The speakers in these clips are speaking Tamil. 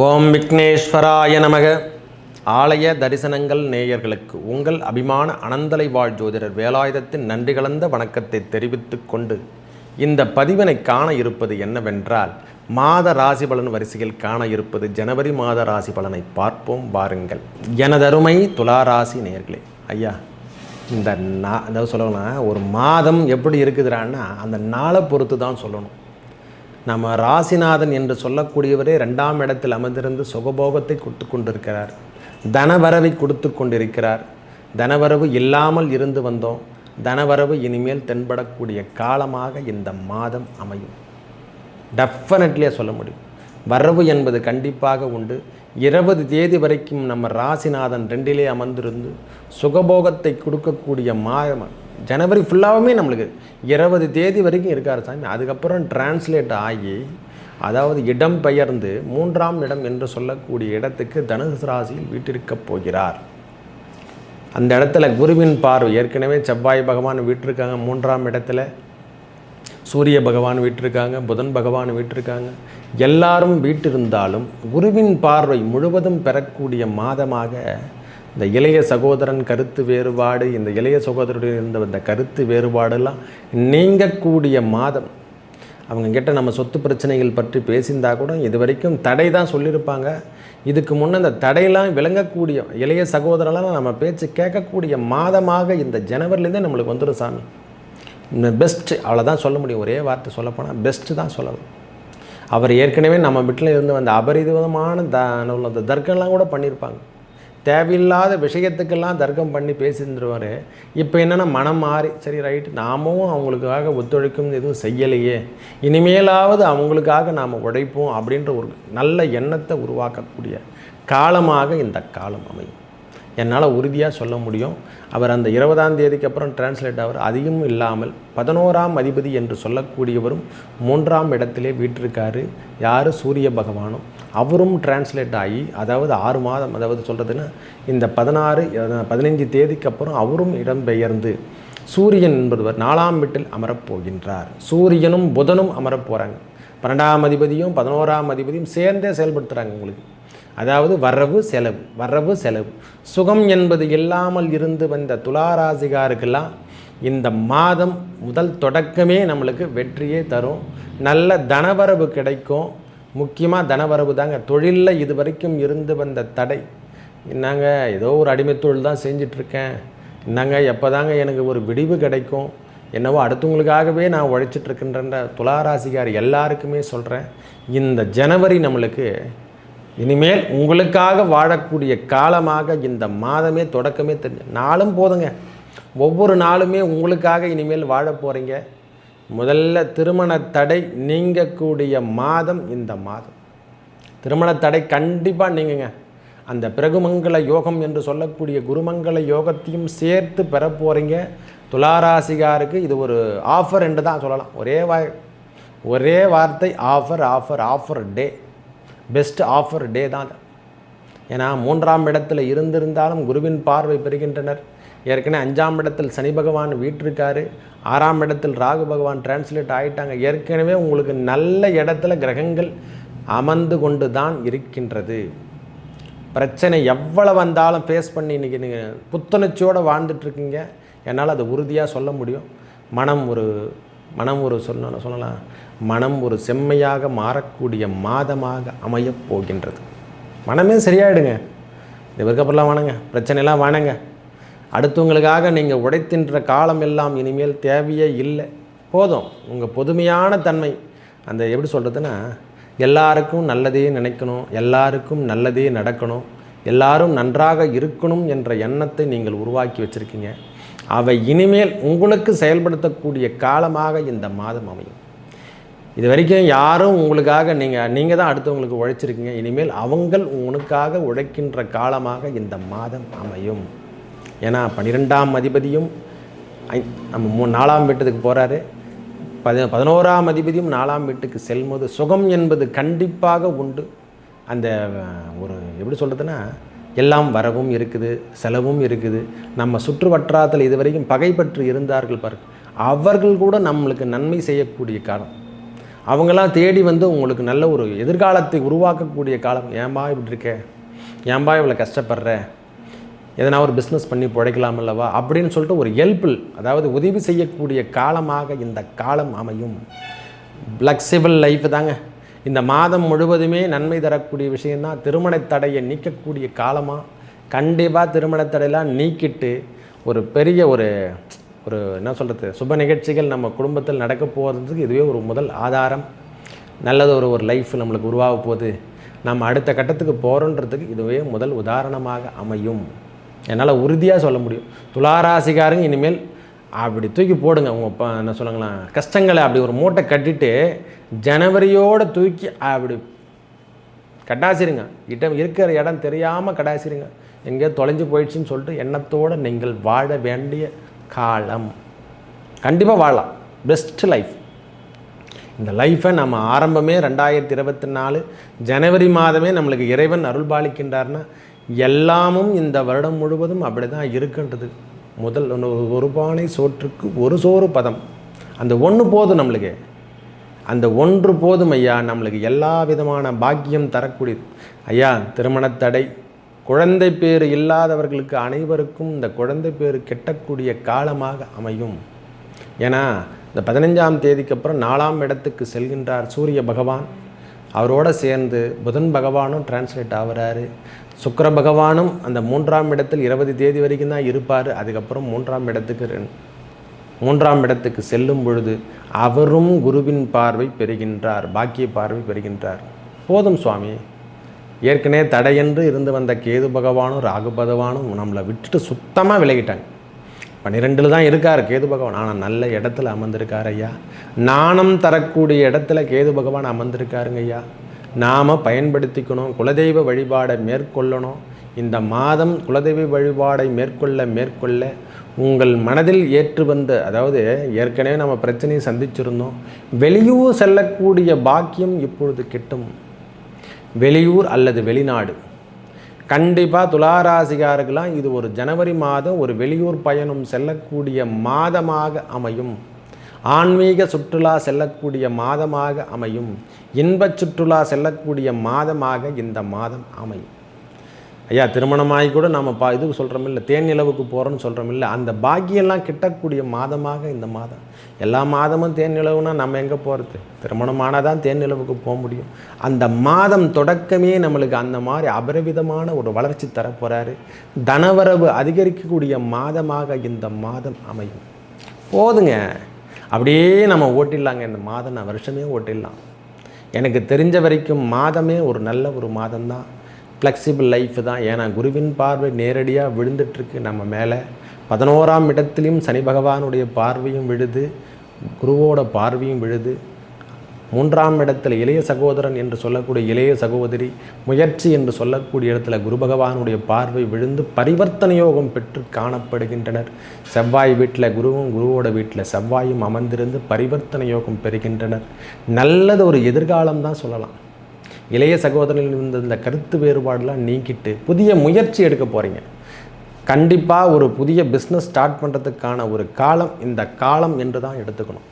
ஓம் விக்னேஸ்வராய நமக. ஆலய தரிசனங்கள் நேயர்களுக்கு உங்கள் அபிமான அனந்தலை வாழ் ஜோதிடர் வேலாயுதத்தின் நன்றி கலந்த வணக்கத்தை தெரிவித்து கொண்டு இந்த பதிவினை காண இருப்பது என்னவென்றால் மாத ராசி பலன் வரிசையில் காண இருப்பது ஜனவரி மாத ராசி பலனை பார்ப்போம் வாருங்கள். எனதருமை துளாராசி நேயர்களே ஐயா இந்த நா அதாவது சொல்லலாம் ஒரு மாதம் எப்படி இருக்குதுறான்னா அந்த நாளை பொறுத்து தான் சொல்லணும். நம்ம ராசிநாதன் என்று சொல்லக்கூடியவரே ரெண்டாம் இடத்தில் அமர்ந்திருந்து சுகபோகத்தை கொடுத்து கொண்டிருக்கிறார். தனவரவை கொடுத்து கொண்டிருக்கிறார். தனவரவு இல்லாமல் இருந்து வந்தோம். தனவரவு இனிமேல் தென்படக்கூடிய காலமாக இந்த மாதம் அமையும். டெஃபினட்லியாக சொல்ல முடியும். வரவு என்பது கண்டிப்பாக உண்டு. இருபது தேதி வரைக்கும் நம்ம ராசிநாதன் ரெண்டிலே அமர்ந்திருந்து சுகபோகத்தை கொடுக்கக்கூடிய மாதம் ஜனவரி ஃபுல்லாகவுமே நம்மளுக்கு இருபது தேதி வரைக்கும் இருக்கார் சாமி அதுக்கப்புறம் டிரான்ஸ்லேட் ஆகி அதாவது இடம் பெயர்ந்து மூன்றாம் இடம் என்று சொல்லக்கூடிய இடத்துக்கு தனுசு ராசியில் வீட்டிருக்கப் போகிறார். அந்த இடத்துல குருவின் பார்வை ஏற்கனவே செவ்வாய் பகவான் வீட்டிருக்காங்க மூன்றாம் இடத்துல. சூரிய பகவான் வீட்டிருக்காங்க புதன் பகவான் வீட்டிருக்காங்க. எல்லாரும் வீட்டிருந்தாலும் குருவின் பார்வை முழுவதும் பெறக்கூடிய மாதமாக இந்த இளைய சகோதரன் கருத்து வேறுபாடு இந்த இளைய சகோதரருடைய இருந்த இந்த கருத்து வேறுபாடெல்லாம் நீங்கக்கூடிய மாதம். அவங்கக்கிட்ட நம்ம சொத்து பிரச்சனைகள் பற்றி பேசியிருந்தா கூட இது வரைக்கும் தடை தான் சொல்லியிருப்பாங்க. இதுக்கு முன்னே இந்த தடையெல்லாம் விளங்கக்கூடிய இளைய சகோதரெல்லாம் நம்ம பேச்சு கேட்கக்கூடிய மாதமாக இந்த ஜனவரிலேருந்தே நம்மளுக்கு வந்துடும் சாமி. பெஸ்ட்டு அவ்வளோதான் சொல்ல முடியும். ஒரே வார்த்தை சொல்லப்போனால் பெஸ்ட்டு தான் சொல்லணும். அவர் ஏற்கனவே நம்ம வீட்டில் இருந்து வந்த அபரிதமான த அந்த தர்க்கம்லாம் கூட பண்ணியிருப்பாங்க. தேவையில்லாத விஷயத்துக்கெல்லாம் தர்க்கம் பண்ணி பேசியிருந்துருவார். இப்போ என்னென்னா மனம் மாறி சரி ரைட்டு நாமும் அவங்களுக்காக ஒத்துழைக்கும் எதுவும் செய்யலையே. இனிமேலாவது அவங்களுக்காக நாம் உழைப்போம் அப்படின்ற ஒரு நல்ல எண்ணத்தை உருவாக்கக்கூடிய காலமாக இந்த காலம் அமையும். என்னால் உறுதியாக சொல்ல முடியும். அவர் அந்த இருபதாம் தேதிக்கு அப்புறம் டிரான்ஸ்லேட் ஆவார். அதிகம் இல்லாமல் பதினோராம் அதிபதி என்று சொல்லக்கூடியவரும் மூன்றாம் இடத்திலே வீட்டிருக்காரு யார்? சூரிய பகவானும். அவரும் டிரான்ஸ்லேட் ஆகி அதாவது ஆறு மாதம் அதாவது சொல்கிறதுன்னா இந்த பதினாறு பதினைஞ்சு தேதிக்கு அப்புறம் அவரும் இடம்பெயர்ந்து சூரியன் என்பவர் நாலாம் வீட்டில் அமரப்போகின்றார். சூரியனும் புதனும் அமரப் போகிறாங்க பன்னெண்டாம் அதிபதியும் பதினோராம் அதிபதியும் சேர்ந்தே செயல்படுத்துகிறாங்க உங்களுக்கு. அதாவது வரவு செலவு வரவு செலவு. சுகம் என்பது இல்லாமல் இருந்து வந்த துளாராசிகாருக்கெல்லாம் இந்த மாதம் முதல் தொடக்கமே நம்மளுக்கு வெற்றியே தரும். நல்ல தனவரவு கிடைக்கும். முக்கியமாக தனவரவு தாங்க. தொழிலில் இது வரைக்கும் இருந்து வந்த தடை. என்னங்க ஏதோ ஒரு அடிமை தொழில் தான் செஞ்சிட்ருக்கேன். என்னங்க எப்போ தாங்க எனக்கு ஒரு விடிவு கிடைக்கும். என்னவோ அடுத்தவங்களுக்காகவே நான் உழைச்சிட்ருக்கின்ற துளாராசிகார் எல்லாருக்குமே சொல்கிறேன் இந்த ஜனவரி நம்மளுக்கு இனிமேல் உங்களுக்காக வாழக்கூடிய காலமாக இந்த மாதமே தொடக்கமே தெரிஞ்சு நாளும் போதுங்க. ஒவ்வொரு நாளுமே உங்களுக்காக இனிமேல் வாழ போகிறீங்க முதல்ல திருமண தடை நீங்கக்கூடிய மாதம் இந்த மாதம். திருமண தடை கண்டிப்பாக நீங்குங்க. அந்த பிரகுமங்கல யோகம் என்று சொல்லக்கூடிய குருமங்கல யோகத்தையும் சேர்த்து பெற போகிறீங்க துளாராசிகாருக்கு இது ஒரு ஆஃபர் என்று தான் சொல்லலாம். ஒரே வாய் ஒரே வார்த்தை offer offer offer day best offer day தான். ஏன்னா மூன்றாம் இடத்துல இருந்திருந்தாலும் குருவின் பார்வை பெறுகின்றனர். ஏற்கனவே அஞ்சாம் இடத்தில் சனி பகவான் வீட்டிருக்காரு ஆறாம் இடத்தில் ராகு பகவான் டிரான்ஸ்லேட் ஆகிட்டாங்க ஏற்கனவே உங்களுக்கு நல்ல இடத்துல கிரகங்கள் அமர்ந்து கொண்டு தான் இருக்கின்றது. பிரச்சனை எவ்வளோ வந்தாலும் ஃபேஸ் பண்ணி இன்றைக்கி நீங்கள் புத்துணர்ச்சியோடு வாழ்ந்துட்டுருக்கீங்க. என்னால் அதை உறுதியாக சொல்ல முடியும். மனம் ஒரு மனம் ஒரு சொன்ன சொல்லலாம். மனம் ஒரு செம்மையாக மாறக்கூடிய மாதமாக அமையப் போகின்றது. மனமே சரியாயிடுங்க. இந்த விற்கப்படலாம் வாணுங்க. பிரச்சனைலாம் வாணுங்க. அடுத்தவங்களுக்காக நீங்கள் உடைத்தின்ற காலம் எல்லாம் இனிமேல் தேவையே இல்லை. போதும். உங்கள் பொதுமையான தன்மை. அந்த எப்படி சொல்கிறதுன்னா எல்லாருக்கும் நல்லதே நினைக்கணும். எல்லாருக்கும் நல்லதே நடக்கணும். எல்லாரும் நன்றாக இருக்கணும் என்ற எண்ணத்தை நீங்கள் உருவாக்கி வச்சுருக்கீங்க. அவை இனிமேல் உங்களுக்கு செயல்படுத்தக்கூடிய காலமாக இந்த மாதம் அமையும். இது வரைக்கும் யாரும் உங்களுக்காக நீங்கள் நீங்கள் தான் அடுத்தவங்களுக்கு உழைச்சிருக்கீங்க. இனிமேல் அவங்கள் உனக்காக உழைக்கின்ற காலமாக இந்த மாதம் அமையும். ஏன்னா பன்னிரெண்டாம் அதிபதியும் ஐ- நம்ம மூ நாலாம் வீட்டுக்கு போகிறாரு பதி பதினோராம் அதிபதியும் நாலாம் வீட்டுக்கு செல்வது சுகம் என்பது கண்டிப்பாக உண்டு. அந்த ஒரு எப்படி சொல்கிறதுன்னா எல்லாம் வரவும் இருக்குது செலவும் இருக்குது. நம்ம சுற்று வட்டாரத்தில் இதுவரைக்கும் பகைப்பற்று இருந்தார்கள் பார் அவர்கள் கூட நம்மளுக்கு நன்மை செய்யக்கூடிய காலம். அவங்களாம் தேடி வந்து உங்களுக்கு நல்ல ஒரு எதிர்காலத்தை உருவாக்கக்கூடிய காலம். ஏன்பா இப்படி இருக்கே? ஏன்பா இவ்வளோ கஷ்டப்படுற? எதனா ஒரு பிஸ்னஸ் பண்ணி பிழைக்கலாம் அல்லவா? அப்படின்னு சொல்லிட்டு ஒரு ஹெல்ப்பில் அதாவது உதவி செய்யக்கூடிய காலமாக இந்த காலம் அமையும். ஃப்ளெக்சிபிள் லைஃப் தாங்க. இந்த மாதம் முழுவதுமே நன்மை தரக்கூடிய விஷயம்தான் திருமண தடையை நீக்கக்கூடிய காலமாக கண்டிப்பாக திருமண தடையெல்லாம் நீக்கிட்டு ஒரு பெரிய ஒரு ஒரு என்ன சொல்கிறது சுப நிகழ்ச்சிகள் நம்ம குடும்பத்தில் நடக்க போகிறதுக்கு இதுவே ஒரு முதல் ஆதாரம். நல்லது ஒரு ஒரு லைஃப் நம்மளுக்கு உருவாக போகுது. நம்ம அடுத்த கட்டத்துக்கு போகிறோன்றதுக்கு இதுவே முதல் உதாரணமாக அமையும். என்னால் உறுதியாக சொல்ல முடியும். துளாராசிக்காரங்க இனிமேல் அப்படி தூக்கி போடுங்க. உங்கள் அப்பா என்ன சொல்லுங்களா கஷ்டங்களை அப்படி ஒரு மூட்டை கட்டிட்டு ஜனவரியோடு தூக்கி அப்படி கட்டாசிருங்க. இடம் இருக்கிற இடம் தெரியாமல் கடாசிருங்க எங்கேயோ தொலைஞ்சு போயிடுச்சுன்னு சொல்லிட்டு எண்ணத்தோடு நீங்கள் வாழ வேண்டிய காலம். கண்டிப்பாக வாழலாம். பெஸ்ட் லைஃப் இந்த லைஃப்பை நம்ம ஆரம்பமே ரெண்டாயிரத்தி இருபத்தி நாலு ஜனவரி மாதமே நம்மளுக்கு இறைவன் அருள்பாலிக்கின்றார்னா எல்லாமும் இந்த வருடம் முழுவதும் அப்படி தான் இருக்கின்றது. முதல் ஒரு- ஒரு பானை சோற்றுக்கு ஒரு சோறு பதம். அந்த ஒன்று போதும் நம்மளுக்கு. அந்த ஒன்று போதும் ஐயா நம்மளுக்கு எல்லா விதமான பாக்கியம் தரக்கூடியது. ஐயா திருமணத்தடை குழந்தை பேர் இல்லாதவர்களுக்கு அனைவருக்கும் இந்த குழந்தை பேர் கெட்டக்கூடிய காலமாக அமையும். ஏன்னா இந்த பதினஞ்சாம் தேதிக்கு அப்புறம் நாலாம் இடத்துக்கு செல்கின்றார் சூரிய பகவான். அவரோட சேர்ந்து புதன் பகவானும் டிரான்ஸ்லேட் ஆகிறாரு. சுக்கர பகவானும் அந்த மூன்றாம் இடத்தில் இருபது தேதி வரைக்கும் தான் இருப்பார். அதுக்கப்புறம் மூன்றாம் இடத்துக்கு மூன்றாம் இடத்துக்கு செல்லும் பொழுது அவரும் குருவின் பார்வை பெறுகின்றார் பாக்கிய பார்வை பெறுகின்றார். போதும் சுவாமி. ஏற்கனவே தடையென்று இருந்து வந்த கேது பகவானும் ராகு பகவானும் நம்மளை விட்டுட்டு சுத்தமாக விலகிட்டாங்க. பன்னிரெண்டில் தான் இருக்கார் கேது பகவான். ஆனால் நல்ல இடத்துல அமர்ந்திருக்கார் ஐயா. நாணம் தரக்கூடிய இடத்துல கேது பகவான் அமர்ந்திருக்காருங்க ஐயா. நாம் பயன்படுத்திக்கணும் குலதெய்வ வழிபாடை மேற்கொள்ளணும். இந்த மாதம் குலதெய்வ வழிபாடை மேற்கொள்ள மேற்கொள்ள உங்கள் மனதில் ஏற்று வந்த அதாவது ஏற்கனவே நம்ம பிரச்சனையை சந்திச்சிருந்தோம் வெளியூர் செல்லக்கூடிய பாக்கியம் இப்பொழுது கிட்டும். வெளியூர் அல்லது வெளிநாடு. கண்டிப்பாக துளாராசிகாருக்கெல்லாம் இது ஒரு ஜனவரி மாதம் ஒரு வெளியூர் பயணம் செல்லக்கூடிய மாதமாக அமையும். ஆன்மீக சுற்றுலா செல்லக்கூடிய மாதமாக அமையும். இன்பச் சுற்றுலா செல்லக்கூடிய மாதமாக இந்த மாதம் அமையும். ஐயா திருமணமாகி கூட நம்ம பா இதுக்கு சொல்கிறோம் இல்லை தேன் நிலவுக்கு போகிறோன்னு சொல்கிறோம் இல்லை அந்த பாக்கியெல்லாம் கிட்டக்கூடிய மாதமாக இந்த மாதம். எல்லா மாதமும் தேன் நிலவுனா நம்ம எங்கே போகிறது திருமணமானால் தான் தேன் நிலவுக்கு போக முடியும். அந்த மாதம் தொடக்கமே நம்மளுக்கு அந்த மாதிரி அபரிவிதமான ஒரு வளர்ச்சி தரப்போகிறாரு தனவரவு அதிகரிக்கக்கூடிய மாதமாக இந்த மாதம் அமையும். போதுங்க. அப்படியே நம்ம ஓட்டிடலாங்க. இந்த மாதம் நான் வருஷமே ஓட்டிடலாம். எனக்கு தெரிஞ்ச வரைக்கும் மாதமே ஒரு நல்ல ஒரு மாதம்தான். ஃப்ளெக்சிபிள் லைஃப் தான். ஏன்னா குருவின் பார்வை நேரடியாக விழுந்துட்டுருக்கு. நம்ம மேலே பதினோராம் இடத்துலையும் சனி பகவானுடைய பார்வையும் விழுது குருவோட பார்வையும் விழுது. மூன்றாம் இடத்துல இளைய சகோதரன் என்று சொல்லக்கூடிய இளைய சகோதரி முயற்சி என்று சொல்லக்கூடிய இடத்துல குரு பகவானுடைய பார்வை விழுந்து பரிவர்த்தனை யோகம் பெற்று காணப்படுகின்றனர். செவ்வாய் வீட்டில் குருவும் குருவோட வீட்டில் செவ்வாயும் அமர்ந்திருந்து பரிவர்த்தனை யோகம் பெறுகின்றனர். நல்லது ஒரு எதிர்காலம் தான் சொல்லலாம். இளைய சகோதரனில் இருந்த இந்த கருத்து வேறுபாடெலாம் நீக்கிட்டு புதிய முயற்சி எடுக்க போகிறீங்க கண்டிப்பாக ஒரு புதிய பிஸ்னஸ் ஸ்டார்ட் பண்ணுறதுக்கான ஒரு காலம் இந்த காலம் என்று தான் எடுத்துக்கணும்.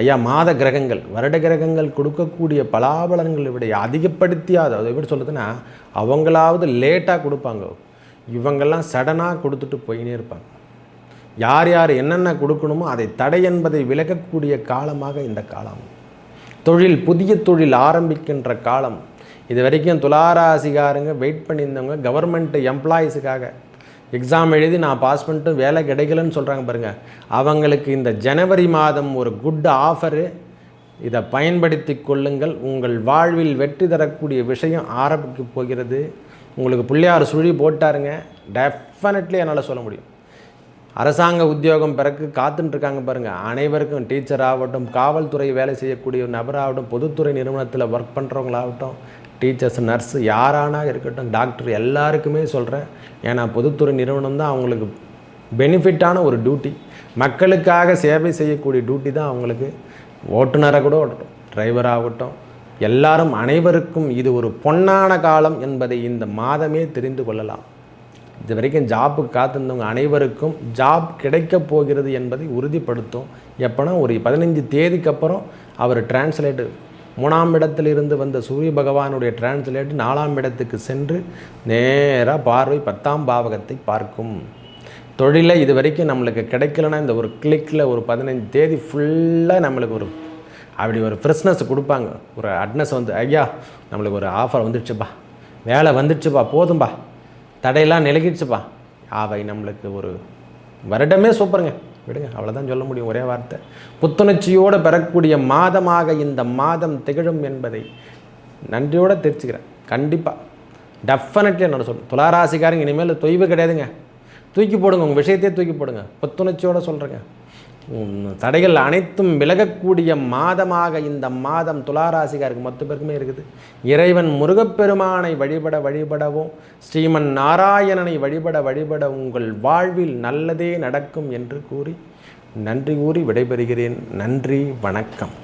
ஐயா மாத கிரகங்கள் வருட கிரகங்கள் கொடுக்கக்கூடிய பலாபலன்களை விட அதிகப்படுத்தியாத அதை எப்படி சொல்லுதுன்னா அவங்களாவது லேட்டாக கொடுப்பாங்க. இவங்கெல்லாம் சடனாக கொடுத்துட்டு போயினே இருப்பாங்க. யார் யார் என்னென்ன கொடுக்கணுமோ அதை தடை என்பதை விலகக்கூடிய காலமாக இந்த காலம். தொழில் புதிய தொழில் ஆரம்பிக்கின்ற காலம். இது வரைக்கும் துளாராசிகாரங்க வெயிட் பண்ணியிருந்தவங்க கவர்மெண்ட் எம்ப்ளாயீஸுக்காக எக்ஸாம் எழுதி நான் பாஸ் பண்ணிட்டு வேலை கிடைக்கலன்னு சொல்கிறாங்க பாருங்கள் அவங்களுக்கு இந்த ஜனவரி மாதம் ஒரு குட் ஆஃபரு இதை பயன்படுத்தி கொள்ளுங்கள். உங்கள் வாழ்வில் வெற்றி தரக்கூடிய விஷயம் ஆரம்பிக்க போகிறது. உங்களுக்கு பிள்ளையார் சுழி போட்டாருங்க. டெஃபினெட்லி என்னால் சொல்ல முடியும். அரசாங்க உத்தியோகம் பிறகு காத்துட்டு இருக்காங்க பாருங்கள் அனைவருக்கும் டீச்சர் ஆகட்டும் காவல்துறை வேலை செய்யக்கூடிய ஒரு நபராகட்டும் பொதுத்துறை நிறுவனத்தில் ஒர்க் பண்ணுறவங்களாகட்டும் டீச்சர்ஸ் நர்ஸ் யாரானா இருக்கட்டும் டாக்டர் எல்லாருக்குமே சொல்கிறேன் ஏன்னா பொதுத்துறை நிறுவனம் தான் அவங்களுக்கு பெனிஃபிட்டான ஒரு டியூட்டி மக்களுக்காக சேவை செய்யக்கூடிய டியூட்டி தான் அவங்களுக்கு. ஓட்டுநரை கூட ஓட்டட்டும் டிரைவராகட்டும் எல்லாரும் அனைவருக்கும் இது ஒரு பொன்னான காலம் என்பதை இந்த மாதமே தெரிந்து கொள்ளலாம். இது வரைக்கும் ஜாப்புக்கு காத்திருந்தவங்க அனைவருக்கும் ஜாப் கிடைக்கப் போகிறது என்பதை உறுதிப்படுத்தும். எப்போனா ஒரு பதினஞ்சு தேதிக்கு அப்புறம் அவர் டிரான்ஸ்லேட்டு மூணாம் இடத்திலிருந்து வந்த சூரிய பகவானுடைய டிரான்ஸ்லேட் நாலாம் இடத்துக்கு சென்று நேராக பார்வை பத்தாம் பாவகத்தை பார்க்கும். தொழிலை இது வரைக்கும் நம்மளுக்கு கிடைக்கலன்னா இந்த ஒரு கிளிக்கில் ஒரு பதினஞ்சு தேதி ஃபுல்லாக நம்மளுக்கு ஒரு அப்படி ஒரு ஃப்ரெஷ்னஸ் கொடுப்பாங்க. ஒரு அட்னஸ் வந்து ஐயா நம்மளுக்கு ஒரு ஆஃபர் வந்துடுச்சுப்பா. வேலை வந்துடுச்சுப்பா போதும்பா. தடையெல்லாம் நிலகிடுச்சுப்பா. அவை நம்மளுக்கு ஒரு வருடமே சூப்பருங்க. விடுங்க அவ்வளோதான் சொல்ல முடியும் ஒரே வார்த்தை. புத்துணர்ச்சியோடு பெறக்கூடிய மாதமாக இந்த மாதம் திகழும் என்பதை நன்றியோடு தெரிஞ்சுக்கிறேன். கண்டிப்பாக டெஃபினெட்லி என்னோட சொல்லணும் துளாராசிக்காரங்க இனிமேல் தொய்வு கிடையாதுங்க. தூக்கி போடுங்க உங்கள் விஷயத்தையே தூக்கி போடுங்க. புத்துணர்ச்சியோடு சொல்கிறேங்க தடைகள் அனைத்தும் விலகக்கூடிய மாதமாக இந்த மாதம் துளாராசிகாருக்கு மொத்த பேருக்குமே இருக்குது. இறைவன் முருகப்பெருமானை வழிபட வழிபடவும் ஸ்ரீமன் நாராயணனை வழிபட வழிபட உங்கள் வாழ்வில் நல்லதே நடக்கும் என்று கூறி நன்றி கூறி விடைபெறுகிறேன். நன்றி வணக்கம்.